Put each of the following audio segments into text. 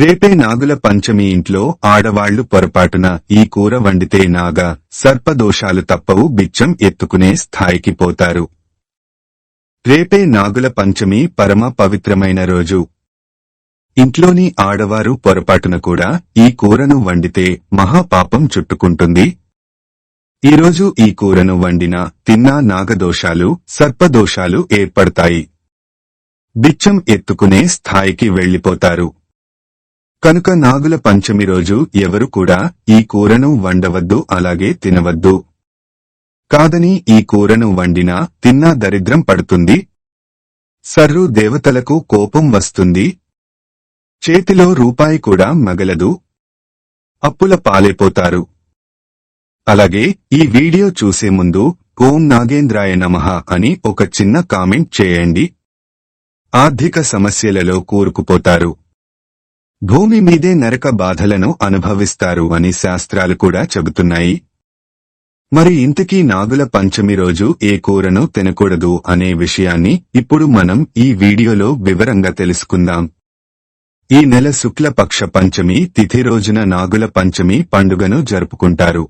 రేపే నాగుల పంచమి ఇంట్లో ఆడవాళ్ళు పొరపాటున ఈ కూర వండితే నాగ సర్పదోషాలు తప్పవు బిచ్చం ఎత్తుకునే స్థాయికి పోతారు. రేపే నాగుల పంచమి పరమ పవిత్రమైన రోజు. ఇంట్లోని ఆడవారు పొరపాటున కూడా ఈ కూరను వండితే మహాపాపం చుట్టుకుంటుంది. ఈరోజు ఈ కూరను వండినా తిన్నా నాగదోషాలు సర్పదోషాలు ఏర్పడతాయి. బిచ్చం ఎత్తుకునే స్థాయికి వెళ్ళిపోతారు కనుక నాగుల పంచమి రోజు ఎవరు కూడా ఈ కూరను వండవద్దు అలాగే తినవద్దు. కాదని ఈ కూరను వండినా తిన్నా దరిద్రం పడుతుంది. సర్రు దేవతలకు కోపం వస్తుంది. చేతిలో రూపాయి కూడా మగలదు. అప్పుల పాలైపోతారు. అలాగే ఈ వీడియో చూసే ముందు ఓం నాగేంద్రాయ నమః అని ఒక చిన్న కామెంట్ చేయండి. ఆర్థిక సమస్యలలో కూరుకుపోతారు. భూమి మీదే నరక బాధలను అనుభవిస్తారు అని శాస్త్రాలు కూడా చెబుతున్నాయి. మరి ఇంతకీ నాగుల పంచమి రోజు ఏ కూరను తినకూడదు అనే విషయాన్ని ఇప్పుడు మనం ఈ వీడియోలో వివరంగా తెలుసుకుందాం. ఈ నెల శుక్లపక్ష పంచమి తిథి రోజున నాగుల పంచమి పండుగను జరుపుకుంటారు.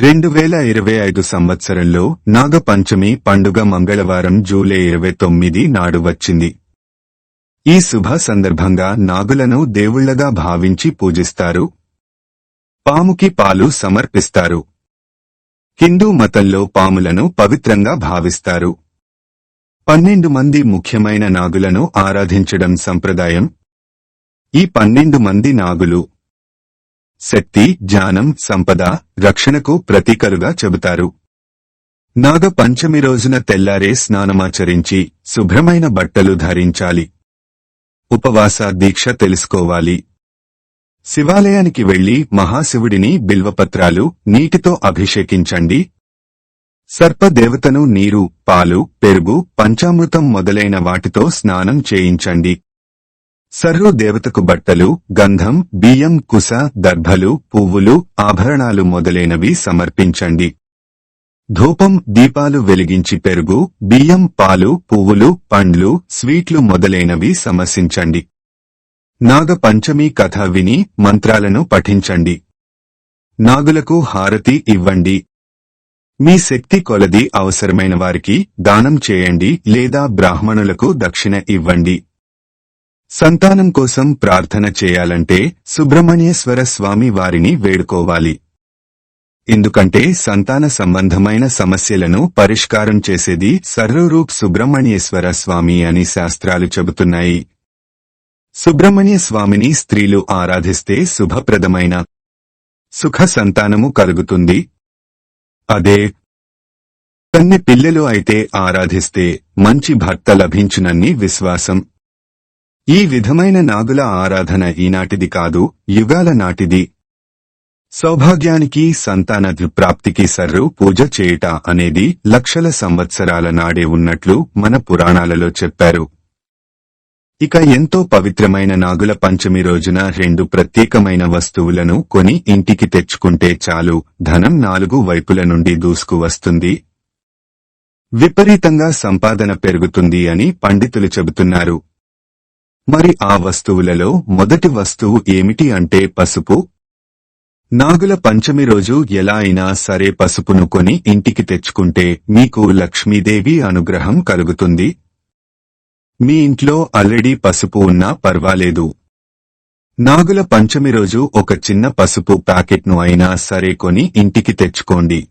రెండు వేల ఇరవై ఐదు సంవత్సరంలో నాగపంచమి పండుగ మంగళవారం జూలై ఇరవై తొమ్మిది నాడు వచ్చింది. ఈ శుభ సందర్భంగా నాగులను దేవుళ్ళగా భావించి పూజిస్తారు. పాముకి పాలు సమర్పిస్తారు. హిందూ మతంలో పాములను పవిత్రంగా భావిస్తారు. పన్నెండు మంది ముఖ్యమైన నాగులను ఆరాధించడం సంప్రదాయం. ఈ పన్నెండు మంది నాగులు శక్తి జ్ఞానం సంపద రక్షణకు ప్రతీకలుగా చెబుతారు. నాగ పంచమి రోజున తెల్లారే స్నానమాచరించి శుభ్రమైన బట్టలు ధరించాలి. ఉపవాస దీక్ష తెలుసుకోవాలి. శివాలయానికి వెళ్ళి మహాశివుడిని బిల్వపత్రాలు నీటితో అభిషేకించండి. సర్పదేవతను నీరు పాలు పెరుగు పంచామృతం మొదలైన వాటితో స్నానం చేయించండి. సర్రు దేవతకు బట్టలు గంధం బియ్యం కుస దర్భలు పువ్వులు ఆభరణాలు మొదలైనవి సమర్పించండి. ధూపం దీపాలు వెలిగించి పెరుగు బియ్యం పాలు పువ్వులు పండ్లు స్వీట్లు మొదలైనవి సమర్శించండి నాగ పంచమి కథ విని మంత్రాలను పఠించండి. నాగులకు హారతి ఇవ్వండి. మీ శక్తి కొలది అవసరమైన వారికి దానం చేయండి లేదా బ్రాహ్మణులకు దక్షిణ ఇవ్వండి. సంతానం కోసం ప్రార్థన చేయాలంటే సుబ్రహ్మణ్యేశ్వర స్వామి వారిని వేడుకోవాలి. ఎందుకంటే సంతాన సంబంధమైన సమస్యలను పరిష్కారం చేసేది సర్వరూప్ సుబ్రహ్మణ్యేశ్వర స్వామి అని శాస్త్రాలు చెబుతున్నాయి. సుబ్రహ్మణ్య స్వామిని స్త్రీలు ఆరాధిస్తే శుభప్రదమైన సుఖ సంతానము కలుగుతుంది. అదే తన్ని పిల్లలు అయితే ఆరాధిస్తే మంచి భర్త లభించునని విశ్వాసం. ఈ విధమైన నాగుల ఆరాధన ఈనాటిది కాదు యుగాల నాటిది. సౌభాగ్యానికి సంతాన ప్రాప్తికి సర్రు పూజ చేయుట అనేది లక్షల సంవత్సరాల నాడే ఉన్నట్లు మన పురాణాలలో చెప్పారు. ఇక ఎంతో పవిత్రమైన నాగుల పంచమి రోజున రెండు ప్రత్యేకమైన వస్తువులను కొని ఇంటికి తెచ్చుకుంటే చాలు ధనం నాలుగు వైపుల నుండి దూసుకు వస్తుంది. విపరీతంగా సంపాదన పెరుగుతుంది అని పండితులు చెబుతున్నారు. మరి ఆ వస్తువులలో మొదటి వస్తువు ఏమిటి అంటే పసుపు నాగుల పంచమి రోజు ఎలా అయినా సరే పసుపును కొని ఇంటికి తెచ్చుకుంటే మీకు లక్ష్మీదేవి అనుగ్రహం కలుగుతుంది. మీ ఇంట్లో ఆల్రెడీ పసుపు ఉన్నా పర్వాలేదు. నాగుల పంచమి రోజు ఒక చిన్న పసుపు ప్యాకెట్ను అయినా సరే కొని ఇంటికి తెచ్చుకోండి.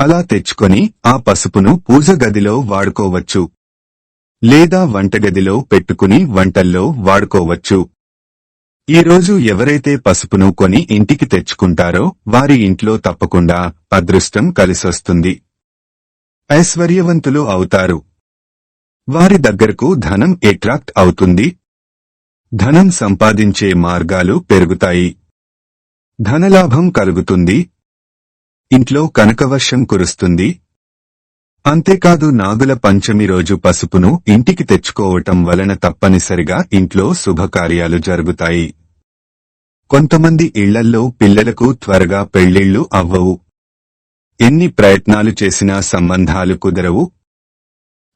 అలా తెచ్చుకొని ఆ పసుపును పూజ గదిలో వాడుకోవచ్చు. లేదా వంటగదిలో పెట్టుకుని వంటల్లో వాడుకోవచ్చు. ఈ రోజు ఎవరైతే పసుపును కొని ఇంటికి తెచ్చుకుంటారో వారి ఇంట్లో తప్పకుండా అదృష్టం కలిసొస్తుంది. ఐశ్వర్యవంతులు అవుతారు. వారి దగ్గరకు ధనం ఎట్రాక్ట్ అవుతుంది. ధనం సంపాదించే మార్గాలు పెరుగుతాయి. ధనలాభం కలుగుతుంది. ఇంట్లో కనకవర్షం కురుస్తుంది. అంతేకాదు నాగుల పంచమి రోజు పసుపును ఇంటికి తెచ్చుకోవటం వలన తప్పనిసరిగా ఇంట్లో శుభకార్యాలు జరుగుతాయి. కొంతమంది ఇళ్ళల్లో పిల్లలకు త్వరగా పెళ్ళిళ్ళు అవ్వవు. ఎన్ని ప్రయత్నాలు చేసినా సంబంధాలు కుదరవు.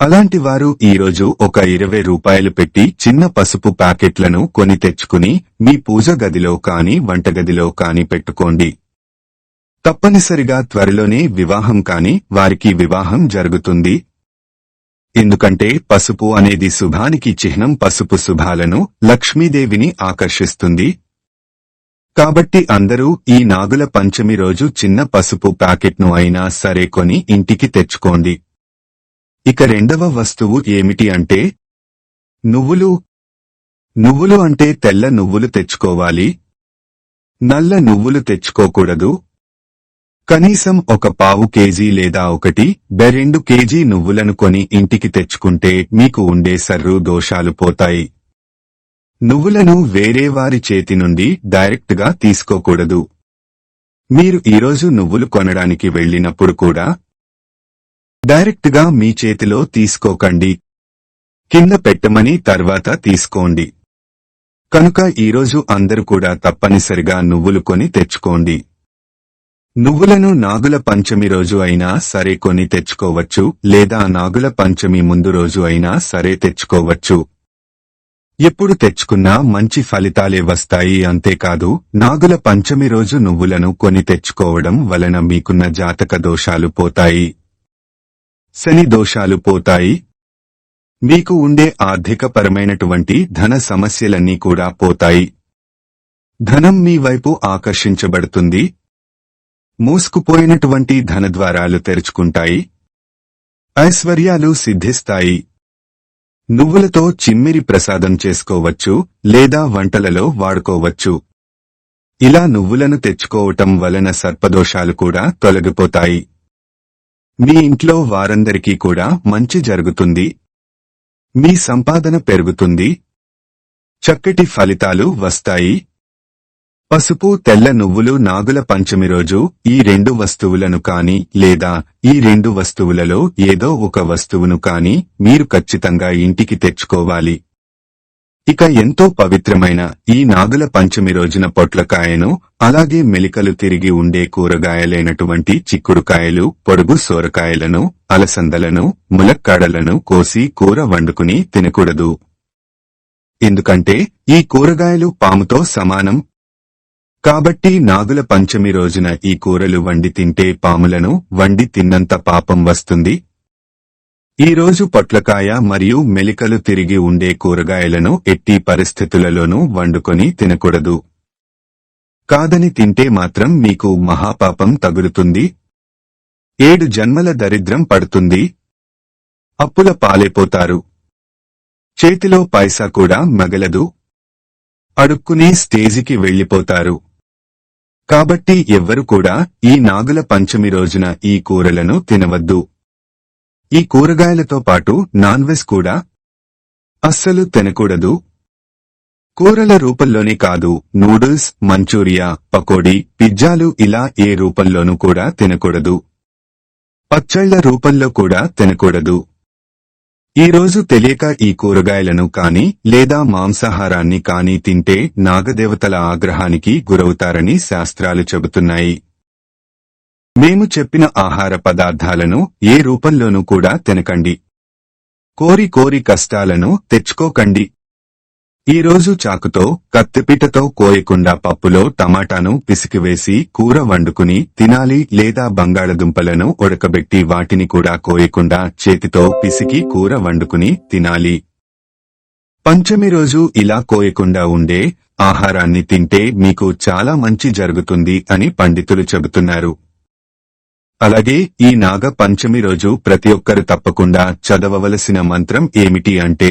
అలాంటి వారు ఈరోజు ఒక ఇరవై రూపాయలు పెట్టి చిన్న పసుపు ప్యాకెట్లను కొని తెచ్చుకుని మీ పూజ గదిలో కాని వంటగదిలో కాని పెట్టుకోండి. తప్పనిసరిగా త్వరలోనే వివాహం కాని వారికి వివాహం జరుగుతుంది. ఎందుకంటే పసుపు అనేది శుభానికి చిహ్నం పసుపు శుభాలను లక్ష్మీదేవిని ఆకర్షిస్తుంది. కాబట్టి అందరూ ఈ నాగుల పంచమి రోజు చిన్న పసుపు ప్యాకెట్ను అయినా సరే కొని ఇంటికి తెచ్చుకోండి. ఇక రెండవ వస్తువు ఏమిటి అంటే నువ్వులు. నువ్వులు అంటే తెల్ల నువ్వులు తెచ్చుకోవాలి. నల్ల నువ్వులు తెచ్చుకోకూడదు. కనీసం ఒక పావు కేజీ లేదా ఒకటి బెరెండు కేజీ నువ్వులను కొని ఇంటికి తెచ్చుకుంటే మీకు ఉండే సర్రు దోషాలు పోతాయి. నువ్వులను వేరే వారి చేతి నుండి డైరెక్ట్గా తీసుకోకూడదు. మీరు ఈరోజు నువ్వులు కొనడానికి వెళ్ళినప్పుడు కూడా డైరెక్ట్గా మీ చేతిలో తీసుకోకండి. కింద పెట్టమని తర్వాత తీసుకోండి. కనుక ఈరోజు అందరూ కూడా తప్పనిసరిగా నువ్వులు కొని తెచ్చుకోండి. నువ్వులను నాగుల పంచమి రోజు అయినా సరే కొని తెచ్చుకోవచ్చు లేదా నాగుల పంచమి ముందు రోజు అయినా సరే తెచ్చుకోవచ్చు. ఎప్పుడు తెచ్చుకున్నా మంచి ఫలితాలే వస్తాయి అంతేకాదు నాగుల పంచమి రోజు నువ్వులను కొని తెచ్చుకోవడం వలన మీకున్న జాతక దోషాలు పోతాయి. శని దోషాలు పోతాయి. మీకు ఉండే ఆర్థికపరమైనటువంటి ధన సమస్యలన్నీ కూడా పోతాయి. ధనం మీ వైపు ఆకర్షించబడుతుంది మూసుకుపోయినటువంటి ధనద్వారాలు తెరుచుకుంటాయి. ఐశ్వర్యాలు సిద్ధిస్తాయి. నువ్వులతో చిమ్మిరి ప్రసాదం చేసుకోవచ్చు లేదా వంటలలో వాడుకోవచ్చు. ఇలా నువ్వులను తెచ్చుకోవటం వలన సర్పదోషాలు కూడా తొలగిపోతాయి. మీ ఇంట్లో వారందరికీ కూడా మంచి జరుగుతుంది. మీ సంపాదన పెరుగుతుంది. చక్కటి ఫలితాలు వస్తాయి. పసుపు తెల్ల నువ్వులు నాగుల పంచమి రోజు ఈ రెండు వస్తువులను కాని లేదా ఈ రెండు వస్తువులలో ఏదో ఒక వస్తువును కాని మీరు ఖచ్చితంగా ఇంటికి తెచ్చుకోవాలి. ఇక ఎంతో పవిత్రమైన ఈ నాగుల పంచమి రోజున పొట్లకాయను అలాగే మెలికలు తిరిగి ఉండే కూరగాయలైనటువంటి చిక్కుడుకాయలు పొడుగు సోరకాయలను అలసందలను ములక్కాడలను కోసి కూర వండుకుని తినకూడదు. ఎందుకంటే ఈ కూరగాయలు పాముతో సమానం కాబట్టి నాగుల పంచమి రోజున ఈ కూరలు వండి తింటే పాములను వండి తిన్నంత పాపం వస్తుంది. ఈ రోజు పొట్లకాయ మరియు మెలికలు తిరిగి ఉండే కూరగాయలను ఎట్టి పరిస్థితులలోనూ వండుకొని తినకూడదు. కాదని తింటే మాత్రం మీకు మహాపాపం తగులుతుంది. ఏడు జన్మల దరిద్రం పడుతుంది. అప్పుల పాలైపోతారు. చేతిలో పైసా కూడా మగలదు. అడుక్కునే స్టేజికి వెళ్ళిపోతారు కాబట్టి ఎవ్వరు కూడా ఈ నాగుల పంచమి రోజున ఈ కూరలను తినవద్దు. ఈ కూరగాయలతో పాటు నాన్ వెజ్ కూడా అస్సలు తినకూడదు. కూరల రూపంలోనే కాదు నూడిల్స్ మంచూరియా పకోడీ పిజ్జాలు ఇలా ఏ రూపంలోనూ కూడా తినకూడదు. పచ్చళ్ళ రూపంలో కూడా తినకూడదు. ఈ రోజు తెలియక ఈ కూరగాయలను కాని లేదా మాంసాహారాన్ని కాని తింటే నాగదేవతల ఆగ్రహానికి గురవుతారని శాస్త్రాలు చెబుతున్నాయి. మేము చెప్పిన ఆహార పదార్థాలను ఏ రూపంలోనూ కూడా తినకండి. కోరి కోరి కష్టాలను తెచ్చుకోకండి. ఈ రోజు చాకుతో కత్తిపీటతో కోయకుండా పప్పులో టమాటాను పిసికివేసి కూర వండుకుని తినాలి లేదా బంగాళదుంపలను ఉడకబెట్టి వాటిని కూడా కోయకుండా చేతితో పిసికి కూర వండుకుని తినాలి. పంచమి రోజు ఇలా కోయకుండా ఉండే ఆహారాన్ని తింటే మీకు చాలా మంచి జరుగుతుంది అని పండితులు చెబుతున్నారు. అలాగే ఈ నాగ పంచమి రోజు ప్రతి ఒక్కరు తప్పకుండా చదవవలసిన మంత్రం ఏమిటి అంటే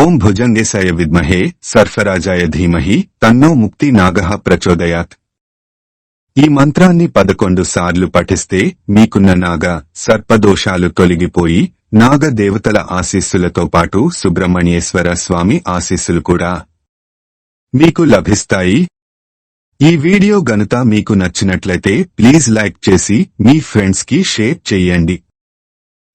ఓం భుజంగేశాయ విద్మహే సర్ఫరాజాయ ధీమహి తన్నో ముక్తి నాగః ప్రచోదయాత్. ఈ మంత్రాన్ని పదకొండు సార్లు పఠిస్తే మీకున్న నాగ సర్పదోషాలు తొలగిపోయి నాగ దేవతల ఆశీస్సులతో పాటు సుబ్రహ్మణ్యేశ్వర స్వామి ఆశీస్సులు కూడా మీకు లభిస్తాయి. ఈ వీడియో గనుక మీకు నచ్చినట్లయితే ప్లీజ్ లైక్ చేసి మీ ఫ్రెండ్స్కి షేర్ చేయండి.